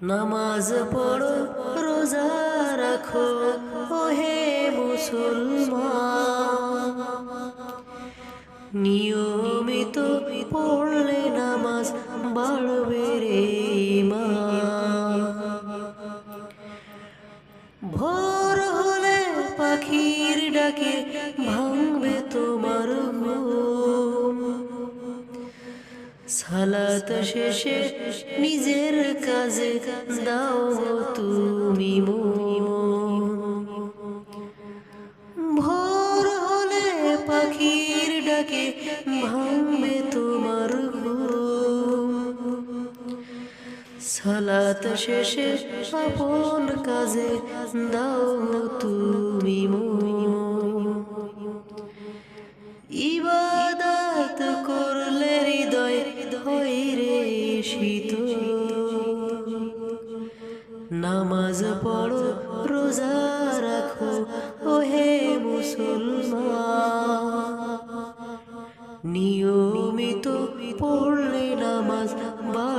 নামাজ পড়ো, রোজা রাখো ও হে মুসলমান। নিয়মিত পড়লে নামাজ বাড়বে রে মা ভোর হলে পাখির ডাকে ভাঙবে তোমার সালাত শেষে নিজের কাজে দাও তুমি ভোর হলে পাখির ডাকে ভাঙবে তোমার সালাত শেষে আপন কাজে দাও তুমি ইবাদত করলে হৃদয় হয় রে শীত নামাজ পড়ো রোজা রাখো ও হে মুসলমান। নিয়মিত পড়লে নামাজ বা